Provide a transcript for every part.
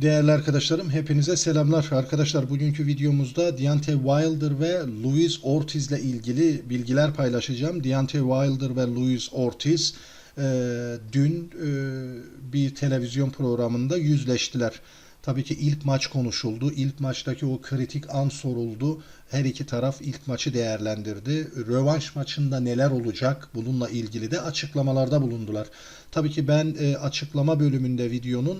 Değerli arkadaşlarım hepinize selamlar. Arkadaşlar bugünkü videomuzda Deontay Wilder ve Luis Ortiz ile ilgili bilgiler paylaşacağım. Deontay Wilder ve Luis Ortiz e, dün e, bir televizyon programında yüzleştiler. Tabii ki ilk maç konuşuldu. İlk maçtaki o kritik an soruldu. Her iki taraf ilk maçı değerlendirdi. Rövanş maçında neler olacak bununla ilgili de açıklamalarda bulundular. Tabii ki ben e, açıklama bölümünde videonun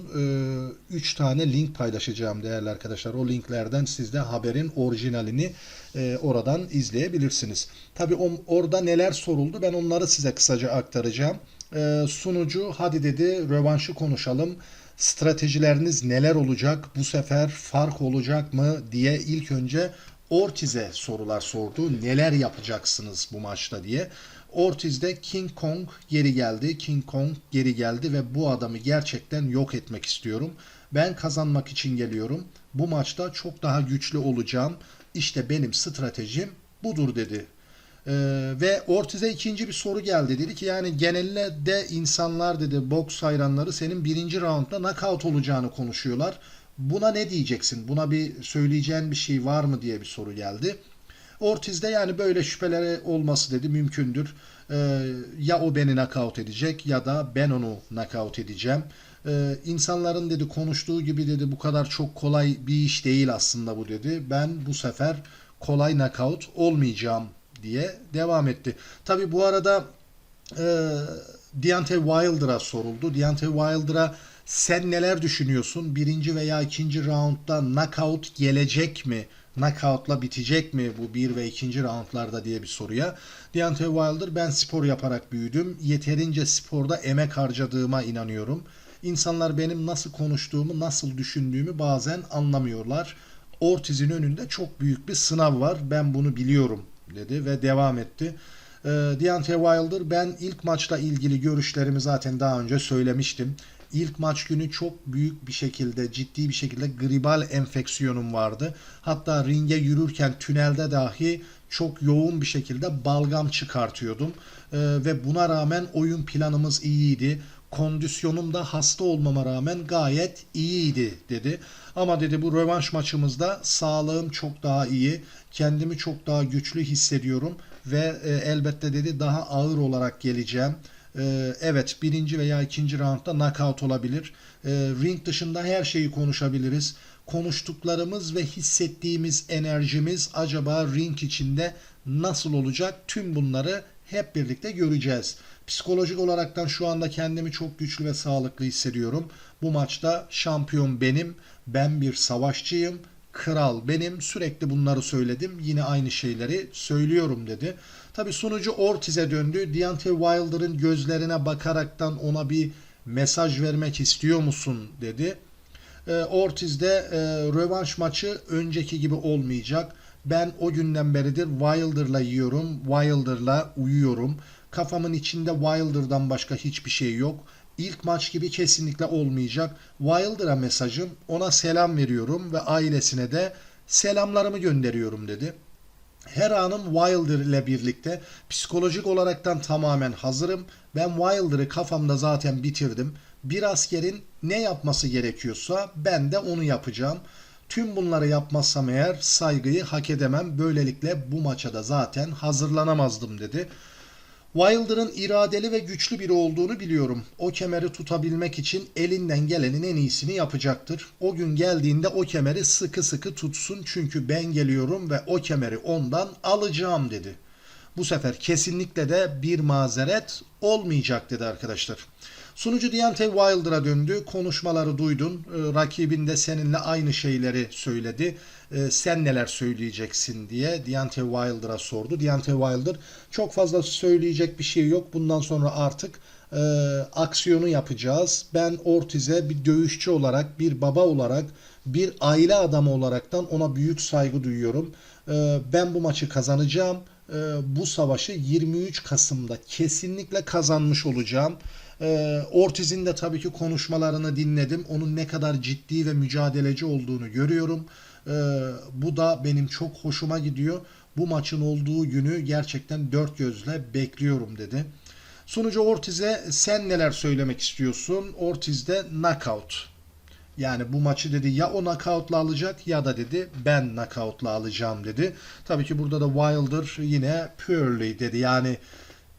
3 tane link paylaşacağım değerli arkadaşlar. O linklerden siz de haberin orijinalini e, oradan izleyebilirsiniz. Tabii o- orada neler soruldu ben onları size kısaca aktaracağım. E, sunucu hadi dedi rövanşı konuşalım. Stratejileriniz neler olacak? Bu sefer fark olacak mı diye ilk önce Ortiz'e sorular sordu. Neler yapacaksınız bu maçta diye. Ortiz de King Kong geri geldi. King Kong geri geldi ve bu adamı gerçekten yok etmek istiyorum. Ben kazanmak için geliyorum. Bu maçta çok daha güçlü olacağım. İşte benim stratejim budur dedi. Ee, ve Ortiz'e ikinci bir soru geldi. Dedi ki yani genelde de insanlar dedi boks hayranları senin birinci roundda knockout olacağını konuşuyorlar. Buna ne diyeceksin? Buna bir söyleyeceğin bir şey var mı diye bir soru geldi. Ortiz'de yani böyle şüpheleri olması dedi mümkündür. Ee, ya o beni knockout edecek ya da ben onu knockout edeceğim. Ee, insanların dedi konuştuğu gibi dedi bu kadar çok kolay bir iş değil aslında bu dedi. Ben bu sefer kolay knockout olmayacağım diye devam etti. Tabi bu arada e, Deontay Wilder'a soruldu. Deontay Wilder'a sen neler düşünüyorsun? Birinci veya ikinci roundda knockout gelecek mi? Knockout'la bitecek mi bu bir ve ikinci roundlarda diye bir soruya. Deontay Wilder ben spor yaparak büyüdüm. Yeterince sporda emek harcadığıma inanıyorum. İnsanlar benim nasıl konuştuğumu, nasıl düşündüğümü bazen anlamıyorlar. Ortiz'in önünde çok büyük bir sınav var. Ben bunu biliyorum dedi ve devam etti. Ee, Deontay Wilder ben ilk maçla ilgili görüşlerimi zaten daha önce söylemiştim. İlk maç günü çok büyük bir şekilde ciddi bir şekilde gribal enfeksiyonum vardı. Hatta ringe yürürken tünelde dahi çok yoğun bir şekilde balgam çıkartıyordum. Ee, ve buna rağmen oyun planımız iyiydi. Kondisyonum da hasta olmama rağmen gayet iyiydi dedi. Ama dedi bu rövanş maçımızda sağlığım çok daha iyi. Kendimi çok daha güçlü hissediyorum ve e, elbette dedi daha ağır olarak geleceğim. E, evet birinci veya ikinci roundda knockout olabilir. E, ring dışında her şeyi konuşabiliriz. Konuştuklarımız ve hissettiğimiz enerjimiz acaba ring içinde nasıl olacak? Tüm bunları hep birlikte göreceğiz. Psikolojik olaraktan şu anda kendimi çok güçlü ve sağlıklı hissediyorum. Bu maçta şampiyon benim. Ben bir savaşçıyım. Kral benim. Sürekli bunları söyledim. Yine aynı şeyleri söylüyorum dedi. Tabi sunucu Ortiz'e döndü. Deontay Wilder'ın gözlerine bakaraktan ona bir mesaj vermek istiyor musun dedi. E, Ortiz'de e, rövanş maçı önceki gibi olmayacak. Ben o günden beridir Wilder'la yiyorum, Wilder'la uyuyorum. Kafamın içinde Wilder'dan başka hiçbir şey yok. İlk maç gibi kesinlikle olmayacak. Wilder'a mesajım, ona selam veriyorum ve ailesine de selamlarımı gönderiyorum dedi. Her anım Wilder ile birlikte psikolojik olaraktan tamamen hazırım. Ben Wilder'ı kafamda zaten bitirdim. Bir askerin ne yapması gerekiyorsa ben de onu yapacağım. Tüm bunları yapmazsam eğer saygıyı hak edemem. Böylelikle bu maça da zaten hazırlanamazdım dedi. Wilder'ın iradeli ve güçlü biri olduğunu biliyorum. O kemeri tutabilmek için elinden gelenin en iyisini yapacaktır. O gün geldiğinde o kemeri sıkı sıkı tutsun çünkü ben geliyorum ve o kemeri ondan alacağım dedi. Bu sefer kesinlikle de bir mazeret olmayacak dedi arkadaşlar. Sunucu Deontay Wilder'a döndü. Konuşmaları duydun. Ee, Rakibin de seninle aynı şeyleri söyledi. Ee, Sen neler söyleyeceksin diye Deontay Wilder'a sordu. Deontay Wilder çok fazla söyleyecek bir şey yok. Bundan sonra artık e, aksiyonu yapacağız. Ben Ortiz'e bir dövüşçü olarak, bir baba olarak, bir aile adamı olaraktan ona büyük saygı duyuyorum. Ee, Ben bu maçı kazanacağım. Ee, Bu savaşı 23 Kasım'da kesinlikle kazanmış olacağım. Ee, Ortiz'in de tabii ki konuşmalarını dinledim. Onun ne kadar ciddi ve mücadeleci olduğunu görüyorum. Ee, bu da benim çok hoşuma gidiyor. Bu maçın olduğu günü gerçekten dört gözle bekliyorum dedi. Sunucu Ortiz'e sen neler söylemek istiyorsun? Ortiz'de knockout. Yani bu maçı dedi ya o knockout'la alacak ya da dedi ben knockout'la alacağım dedi. Tabii ki burada da Wilder yine purely dedi. Yani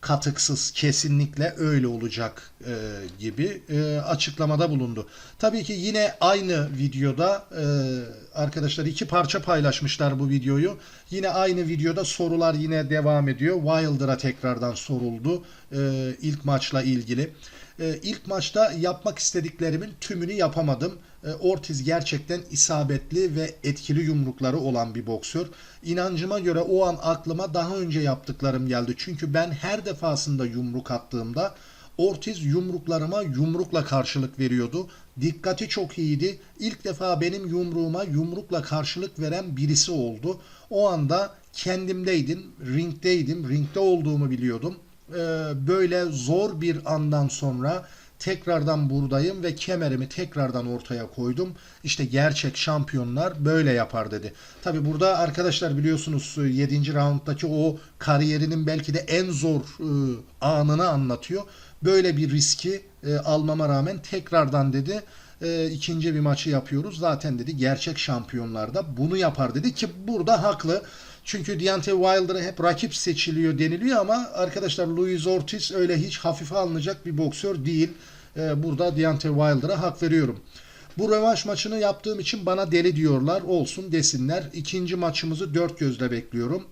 katıksız kesinlikle öyle olacak e, gibi e, açıklamada bulundu. Tabii ki yine aynı videoda e, arkadaşlar iki parça paylaşmışlar bu videoyu. Yine aynı videoda sorular yine devam ediyor. Wilder'a tekrardan soruldu e, ilk maçla ilgili. E, ilk maçta yapmak istediklerimin tümünü yapamadım. E, Ortiz gerçekten isabetli ve etkili yumrukları olan bir boksör. İnancıma göre o an aklıma daha önce yaptıklarım geldi. Çünkü ben her defasında yumruk attığımda Ortiz yumruklarıma yumrukla karşılık veriyordu. Dikkati çok iyiydi. İlk defa benim yumruğuma yumrukla karşılık veren birisi oldu. O anda kendimdeydim, ringdeydim, ringde olduğumu biliyordum. Ee, böyle zor bir andan sonra tekrardan buradayım ve kemerimi tekrardan ortaya koydum. İşte gerçek şampiyonlar böyle yapar dedi. Tabi burada arkadaşlar biliyorsunuz 7. rounddaki o kariyerinin belki de en zor e, anını anlatıyor. Böyle bir riski e, almama rağmen tekrardan dedi e, ikinci bir maçı yapıyoruz. Zaten dedi gerçek şampiyonlar da bunu yapar dedi ki burada haklı. Çünkü Deontay Wilder'a hep rakip seçiliyor deniliyor ama arkadaşlar Luis Ortiz öyle hiç hafife alınacak bir boksör değil. Ee, burada Deontay Wilder'a hak veriyorum. Bu rövanş maçını yaptığım için bana deli diyorlar. Olsun desinler. İkinci maçımızı dört gözle bekliyorum.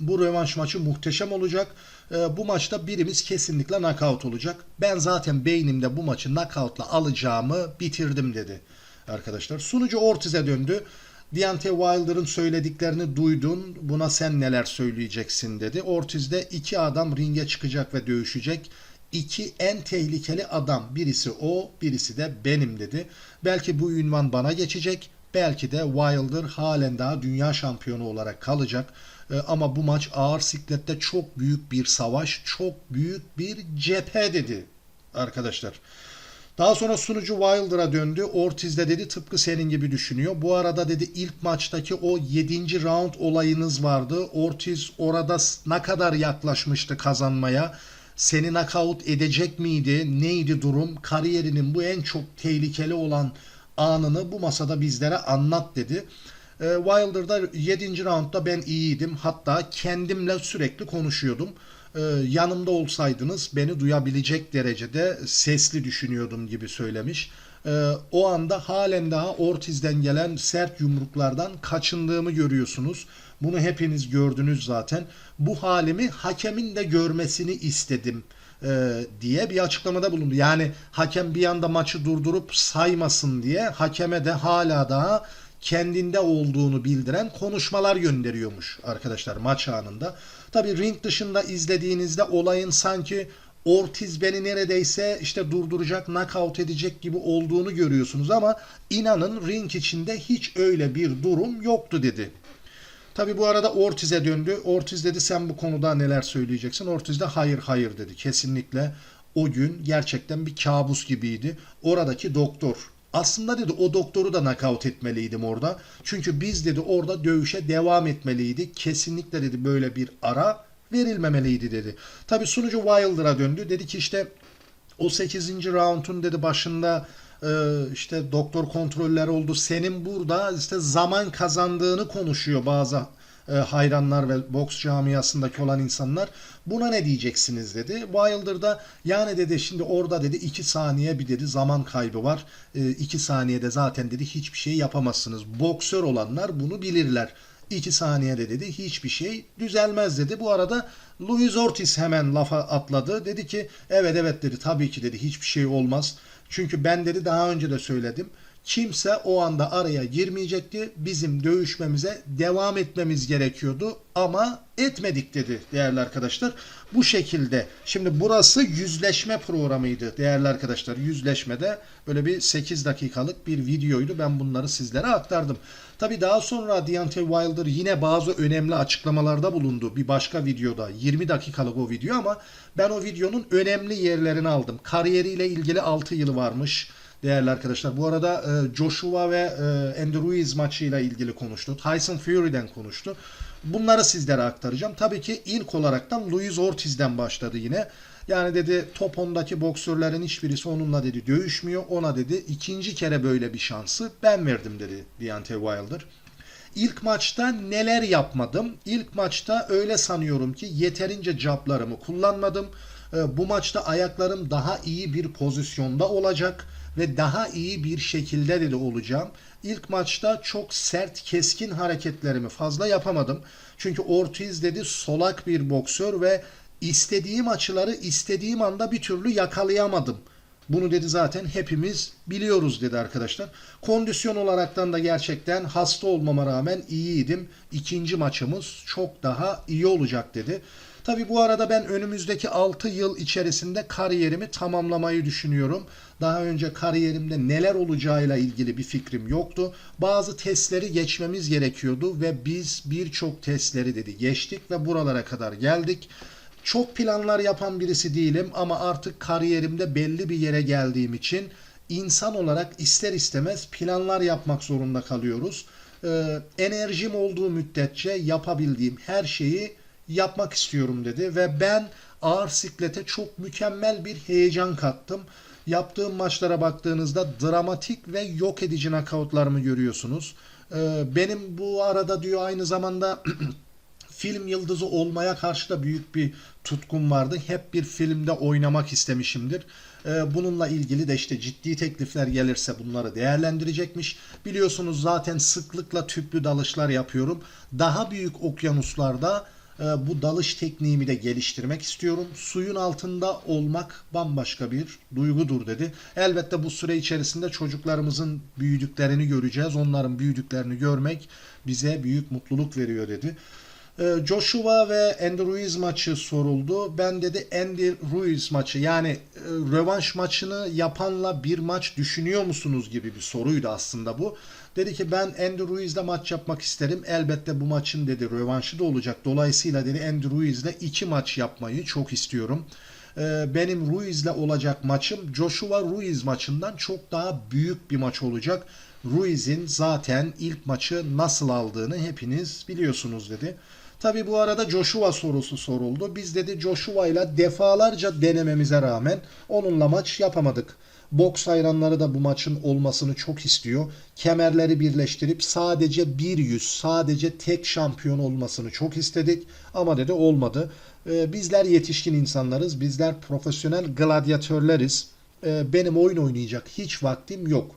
Bu rövanş maçı muhteşem olacak. Ee, bu maçta birimiz kesinlikle knockout olacak. Ben zaten beynimde bu maçı knockoutla alacağımı bitirdim dedi arkadaşlar. Sunucu Ortiz'e döndü. Deontay Wilder'ın söylediklerini duydun. Buna sen neler söyleyeceksin dedi. Ortiz'de iki adam ringe çıkacak ve dövüşecek. İki en tehlikeli adam. Birisi o, birisi de benim dedi. Belki bu ünvan bana geçecek. Belki de Wilder halen daha dünya şampiyonu olarak kalacak. Ee, ama bu maç ağır siklette çok büyük bir savaş, çok büyük bir cephe dedi arkadaşlar. Daha sonra sunucu Wilder'a döndü. Ortiz de dedi tıpkı senin gibi düşünüyor. Bu arada dedi ilk maçtaki o 7. round olayınız vardı. Ortiz orada ne kadar yaklaşmıştı kazanmaya. Seni knockout edecek miydi? Neydi durum? Kariyerinin bu en çok tehlikeli olan anını bu masada bizlere anlat dedi. E, Wilder'da 7. roundda ben iyiydim. Hatta kendimle sürekli konuşuyordum. E, yanımda olsaydınız beni duyabilecek derecede sesli düşünüyordum gibi söylemiş. E, o anda halen daha Ortiz'den gelen sert yumruklardan kaçındığımı görüyorsunuz. Bunu hepiniz gördünüz zaten. Bu halimi hakemin de görmesini istedim e, diye bir açıklamada bulundu. Yani hakem bir anda maçı durdurup saymasın diye hakeme de hala daha kendinde olduğunu bildiren konuşmalar gönderiyormuş arkadaşlar maç anında. Tabi ring dışında izlediğinizde olayın sanki Ortiz beni neredeyse işte durduracak, knockout edecek gibi olduğunu görüyorsunuz ama inanın ring içinde hiç öyle bir durum yoktu dedi. Tabi bu arada Ortiz'e döndü. Ortiz dedi sen bu konuda neler söyleyeceksin? Ortiz de hayır hayır dedi. Kesinlikle o gün gerçekten bir kabus gibiydi. Oradaki doktor aslında dedi o doktoru da nakavt etmeliydim orada. Çünkü biz dedi orada dövüşe devam etmeliydi. Kesinlikle dedi böyle bir ara verilmemeliydi dedi. Tabi sunucu Wilder'a döndü. Dedi ki işte o 8. round'un dedi başında e, işte doktor kontroller oldu. Senin burada işte zaman kazandığını konuşuyor bazı e, hayranlar ve boks camiasındaki olan insanlar. Buna ne diyeceksiniz dedi. Wilder da yani dedi şimdi orada dedi 2 saniye bir dedi zaman kaybı var. 2 e, saniyede zaten dedi hiçbir şey yapamazsınız. Boksör olanlar bunu bilirler. 2 saniyede dedi hiçbir şey düzelmez dedi. Bu arada Luis Ortiz hemen lafa atladı. Dedi ki evet evet dedi tabii ki dedi hiçbir şey olmaz. Çünkü ben dedi daha önce de söyledim. Kimse o anda araya girmeyecekti. Bizim dövüşmemize devam etmemiz gerekiyordu ama etmedik dedi değerli arkadaşlar. Bu şekilde. Şimdi burası yüzleşme programıydı değerli arkadaşlar. Yüzleşmede böyle bir 8 dakikalık bir videoydu. Ben bunları sizlere aktardım. Tabi daha sonra Deontay Wilder yine bazı önemli açıklamalarda bulundu. Bir başka videoda 20 dakikalık o video ama ben o videonun önemli yerlerini aldım. Kariyeriyle ilgili 6 yılı varmış değerli arkadaşlar. Bu arada e, Joshua ve e, Andy Ruiz maçıyla ilgili konuştu. Tyson Fury'den konuştu. Bunları sizlere aktaracağım. Tabii ki ilk olaraktan Luis Ortiz'den başladı yine. Yani dedi top 10'daki boksörlerin hiçbirisi onunla dedi dövüşmüyor. Ona dedi ikinci kere böyle bir şansı ben verdim dedi Deontay Wilder. İlk maçta neler yapmadım? İlk maçta öyle sanıyorum ki yeterince caplarımı kullanmadım. Ee, Bu maçta ayaklarım daha iyi bir pozisyonda olacak ve daha iyi bir şekilde dedi olacağım. İlk maçta çok sert, keskin hareketlerimi fazla yapamadım. Çünkü Ortiz dedi solak bir boksör ve istediğim açıları istediğim anda bir türlü yakalayamadım. Bunu dedi zaten hepimiz biliyoruz dedi arkadaşlar. Kondisyon olaraktan da gerçekten hasta olmama rağmen iyiydim. İkinci maçımız çok daha iyi olacak dedi. Tabi bu arada ben önümüzdeki 6 yıl içerisinde kariyerimi tamamlamayı düşünüyorum. Daha önce kariyerimde neler olacağıyla ilgili bir fikrim yoktu. Bazı testleri geçmemiz gerekiyordu ve biz birçok testleri dedi geçtik ve buralara kadar geldik. Çok planlar yapan birisi değilim ama artık kariyerimde belli bir yere geldiğim için insan olarak ister istemez planlar yapmak zorunda kalıyoruz. Ee, enerjim olduğu müddetçe yapabildiğim her şeyi yapmak istiyorum dedi ve ben ağır siklete çok mükemmel bir heyecan kattım. Yaptığım maçlara baktığınızda dramatik ve yok edici knockoutlarımı görüyorsunuz. Ee, benim bu arada diyor aynı zamanda film yıldızı olmaya karşı da büyük bir tutkum vardı. Hep bir filmde oynamak istemişimdir. Ee, Bununla ilgili de işte ciddi teklifler gelirse bunları değerlendirecekmiş. Biliyorsunuz zaten sıklıkla tüplü dalışlar yapıyorum. Daha büyük okyanuslarda bu dalış tekniğimi de geliştirmek istiyorum. Suyun altında olmak bambaşka bir duygudur dedi. Elbette bu süre içerisinde çocuklarımızın büyüdüklerini göreceğiz. Onların büyüdüklerini görmek bize büyük mutluluk veriyor dedi. Ee, Joshua ve Andy Ruiz maçı soruldu. Ben dedi Andy Ruiz maçı yani e, rövanş maçını yapanla bir maç düşünüyor musunuz gibi bir soruydu aslında bu. Dedi ki ben Andy Ruiz'le maç yapmak isterim. Elbette bu maçın dedi rövanşı da olacak. Dolayısıyla dedi Andy Ruiz'le iki maç yapmayı çok istiyorum. Ee, Benim Ruiz'le olacak maçım Joshua Ruiz maçından çok daha büyük bir maç olacak. Ruiz'in zaten ilk maçı nasıl aldığını hepiniz biliyorsunuz dedi. Tabi bu arada Joshua sorusu soruldu. Biz dedi Joshua ile defalarca denememize rağmen onunla maç yapamadık. Boks hayranları da bu maçın olmasını çok istiyor. Kemerleri birleştirip sadece bir yüz, sadece tek şampiyon olmasını çok istedik. Ama dedi olmadı. Ee, bizler yetişkin insanlarız. Bizler profesyonel gladyatörleriz. Ee, benim oyun oynayacak hiç vaktim yok.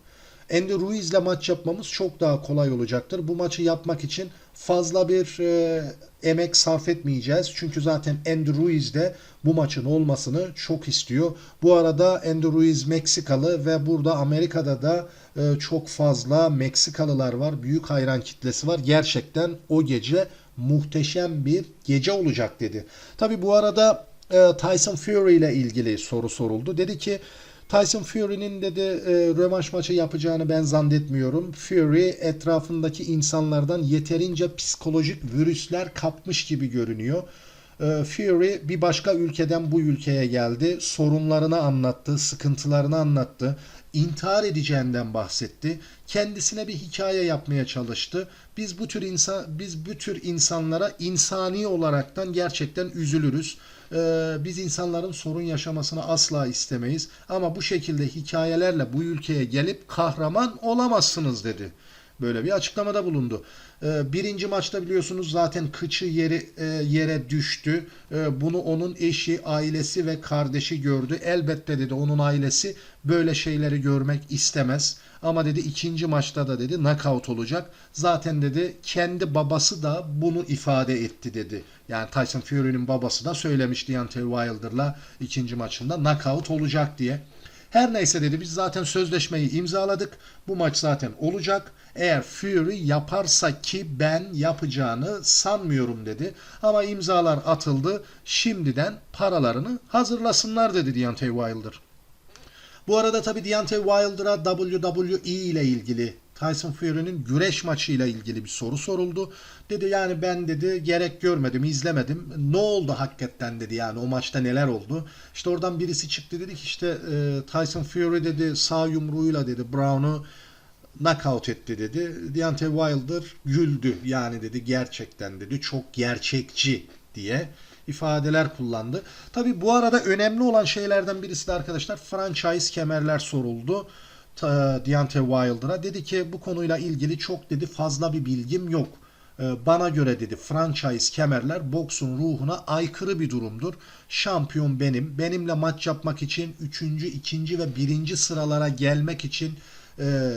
Andy Ruiz'le maç yapmamız çok daha kolay olacaktır. Bu maçı yapmak için fazla bir e, emek sarf etmeyeceğiz. Çünkü zaten Andy Ruiz de bu maçın olmasını çok istiyor. Bu arada Andy Ruiz Meksikalı ve burada Amerika'da da e, çok fazla Meksikalılar var. Büyük hayran kitlesi var. Gerçekten o gece muhteşem bir gece olacak dedi. Tabi bu arada e, Tyson Fury ile ilgili soru soruldu. Dedi ki Tyson Fury'nin dedi e, rövanş maçı yapacağını ben zannetmiyorum. Fury etrafındaki insanlardan yeterince psikolojik virüsler kapmış gibi görünüyor. E, Fury bir başka ülkeden bu ülkeye geldi. Sorunlarını anlattı, sıkıntılarını anlattı. İntihar edeceğinden bahsetti. Kendisine bir hikaye yapmaya çalıştı. Biz bu tür insan biz bu tür insanlara insani olaraktan gerçekten üzülürüz. Ee, biz insanların sorun yaşamasını asla istemeyiz. Ama bu şekilde hikayelerle bu ülkeye gelip kahraman olamazsınız dedi. Böyle bir açıklamada bulundu. Ee, birinci maçta biliyorsunuz zaten kıçı yeri, e, yere düştü. Ee, bunu onun eşi, ailesi ve kardeşi gördü. Elbette dedi onun ailesi böyle şeyleri görmek istemez. Ama dedi ikinci maçta da dedi knockout olacak. Zaten dedi kendi babası da bunu ifade etti dedi. Yani Tyson Fury'nin babası da söylemiş Deontay Wilder'la ikinci maçında knockout olacak diye. Her neyse dedi biz zaten sözleşmeyi imzaladık. Bu maç zaten olacak. Eğer Fury yaparsa ki ben yapacağını sanmıyorum dedi. Ama imzalar atıldı. Şimdiden paralarını hazırlasınlar dedi Deontay Wilder. Bu arada tabii Deontay Wilder'a WWE ile ilgili Tyson Fury'nin güreş maçıyla ilgili bir soru soruldu. Dedi yani ben dedi gerek görmedim, izlemedim. Ne oldu hakikaten dedi yani o maçta neler oldu? İşte oradan birisi çıktı dedi ki işte e, Tyson Fury dedi sağ yumruğuyla dedi Brown'u knockout etti dedi. Deontay Wilder güldü yani dedi gerçekten dedi çok gerçekçi diye. ifadeler kullandı. Tabi bu arada önemli olan şeylerden birisi de arkadaşlar franchise kemerler soruldu. Ta- Deontay Wilder'a dedi ki bu konuyla ilgili çok dedi fazla bir bilgim yok. Ee, Bana göre dedi franchise kemerler boksun ruhuna aykırı bir durumdur. Şampiyon benim. Benimle maç yapmak için 3. 2. ve 1. sıralara gelmek için e,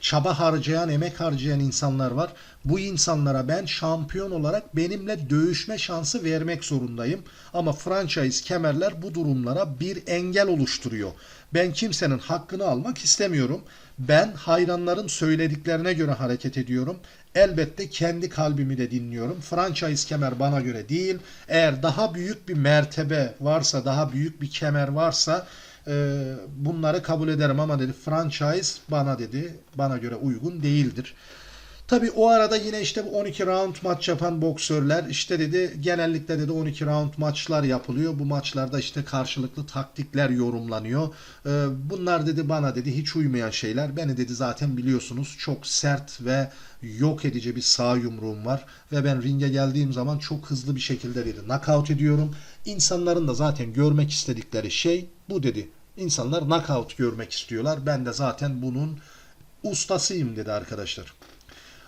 çaba harcayan, emek harcayan insanlar var. Bu insanlara ben şampiyon olarak benimle dövüşme şansı vermek zorundayım. Ama franchise kemerler bu durumlara bir engel oluşturuyor. Ben kimsenin hakkını almak istemiyorum. Ben hayranların söylediklerine göre hareket ediyorum. Elbette kendi kalbimi de dinliyorum. Franchise kemer bana göre değil. Eğer daha büyük bir mertebe varsa, daha büyük bir kemer varsa e, bunları kabul ederim ama dedi franchise bana dedi bana göre uygun değildir. Tabi o arada yine işte bu 12 round maç yapan boksörler işte dedi genellikle dedi 12 round maçlar yapılıyor. Bu maçlarda işte karşılıklı taktikler yorumlanıyor. Ee, bunlar dedi bana dedi hiç uymayan şeyler. Beni dedi zaten biliyorsunuz çok sert ve yok edici bir sağ yumruğum var. Ve ben ringe geldiğim zaman çok hızlı bir şekilde dedi knockout ediyorum. İnsanların da zaten görmek istedikleri şey bu dedi. İnsanlar knockout görmek istiyorlar. Ben de zaten bunun ustasıyım dedi arkadaşlar.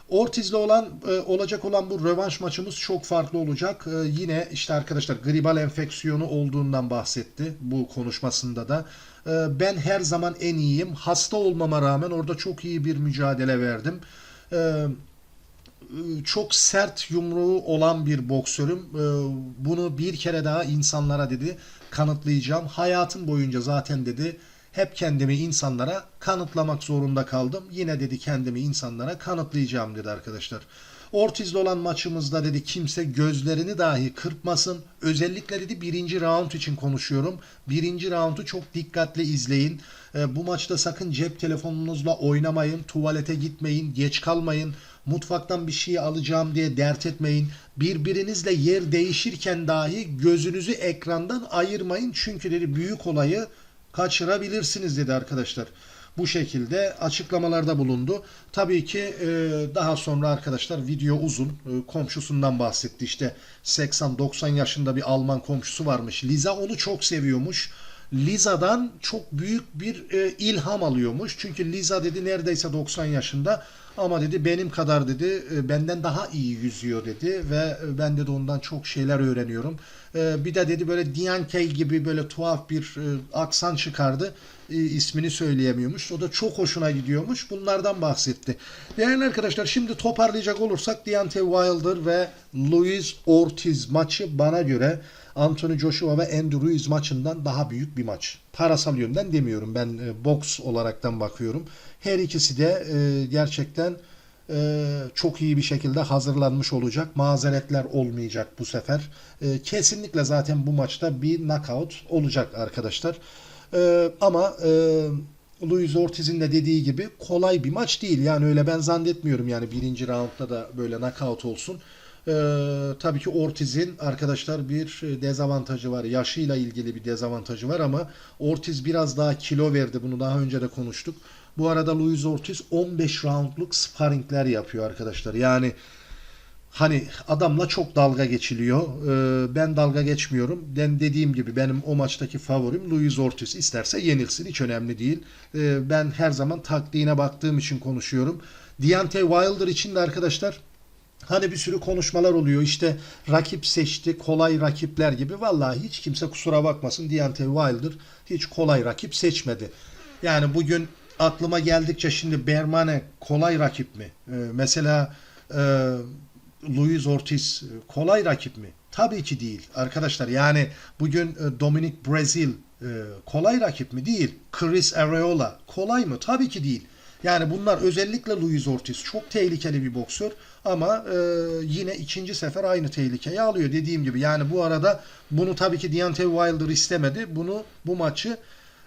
Ortiz'le olan e, olacak olan bu rövanş maçımız çok farklı olacak. E, yine işte arkadaşlar gribal enfeksiyonu olduğundan bahsetti bu konuşmasında da. E, ben her zaman en iyiyim. Hasta olmama rağmen orada çok iyi bir mücadele verdim. Çok sert yumruğu olan bir boksörüm. Bunu bir kere daha insanlara dedi kanıtlayacağım. Hayatım boyunca zaten dedi hep kendimi insanlara kanıtlamak zorunda kaldım. Yine dedi kendimi insanlara kanıtlayacağım dedi arkadaşlar. Ortiz'le olan maçımızda dedi kimse gözlerini dahi kırpmasın. Özellikle dedi birinci round için konuşuyorum. Birinci roundu çok dikkatli izleyin. E, bu maçta sakın cep telefonunuzla oynamayın. Tuvalete gitmeyin. Geç kalmayın. Mutfaktan bir şey alacağım diye dert etmeyin. Birbirinizle yer değişirken dahi gözünüzü ekrandan ayırmayın. Çünkü dedi büyük olayı kaçırabilirsiniz dedi arkadaşlar. Bu şekilde açıklamalarda bulundu. Tabii ki e, daha sonra arkadaşlar video uzun. E, komşusundan bahsetti. İşte 80-90 yaşında bir Alman komşusu varmış. Liza onu çok seviyormuş. Liza'dan çok büyük bir e, ilham alıyormuş. Çünkü Liza dedi neredeyse 90 yaşında ama dedi benim kadar dedi e, benden daha iyi yüzüyor dedi ve e, ben de ondan çok şeyler öğreniyorum. E, bir de dedi böyle Diankey gibi böyle tuhaf bir aksan çıkardı. E, ismini söyleyemiyormuş. O da çok hoşuna gidiyormuş. Bunlardan bahsetti. Değerli arkadaşlar şimdi toparlayacak olursak Deontay Wilder ve Luis Ortiz maçı bana göre Anthony Joshua ve Andy Ruiz maçından daha büyük bir maç. Parasal yönden demiyorum. Ben e, boks olaraktan bakıyorum. Her ikisi de e, gerçekten e, çok iyi bir şekilde hazırlanmış olacak. Mazeretler olmayacak bu sefer. E, kesinlikle zaten bu maçta bir knockout olacak arkadaşlar. E, ama e, Luis Ortiz'in de dediği gibi kolay bir maç değil. Yani öyle ben zannetmiyorum yani birinci roundda da böyle knockout olsun. Ee, tabii ki Ortiz'in arkadaşlar bir dezavantajı var. Yaşıyla ilgili bir dezavantajı var ama Ortiz biraz daha kilo verdi. Bunu daha önce de konuştuk. Bu arada Luis Ortiz 15 roundluk sparringler yapıyor arkadaşlar. Yani hani adamla çok dalga geçiliyor. Ee, ben dalga geçmiyorum. Ben dediğim gibi benim o maçtaki favorim Luis Ortiz. İsterse yenilsin hiç önemli değil. Ee, ben her zaman taktiğine baktığım için konuşuyorum. Deontay Wilder için de arkadaşlar Hani bir sürü konuşmalar oluyor işte rakip seçti kolay rakipler gibi. Vallahi hiç kimse kusura bakmasın Deontay Wilder hiç kolay rakip seçmedi. Yani bugün aklıma geldikçe şimdi Bermane kolay rakip mi? Ee, mesela e, Luis Ortiz kolay rakip mi? Tabii ki değil arkadaşlar. Yani bugün e, Dominic Brazil e, kolay rakip mi? Değil. Chris Areola kolay mı? Tabii ki değil. Yani bunlar özellikle Luis Ortiz çok tehlikeli bir boksör ama e, yine ikinci sefer aynı tehlikeyi alıyor dediğim gibi. Yani bu arada bunu tabii ki Deontay Wilder istemedi. Bunu bu maçı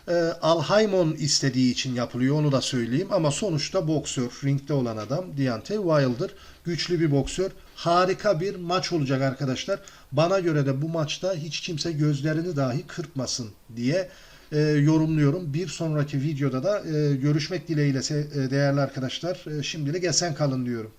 e, Alhaymon istediği için yapılıyor onu da söyleyeyim. Ama sonuçta boksör, ringde olan adam Deontay Wilder güçlü bir boksör. Harika bir maç olacak arkadaşlar. Bana göre de bu maçta hiç kimse gözlerini dahi kırpmasın diye e, yorumluyorum. Bir sonraki videoda da e, görüşmek dileğiyle e, değerli arkadaşlar. E, şimdilik esen kalın diyorum.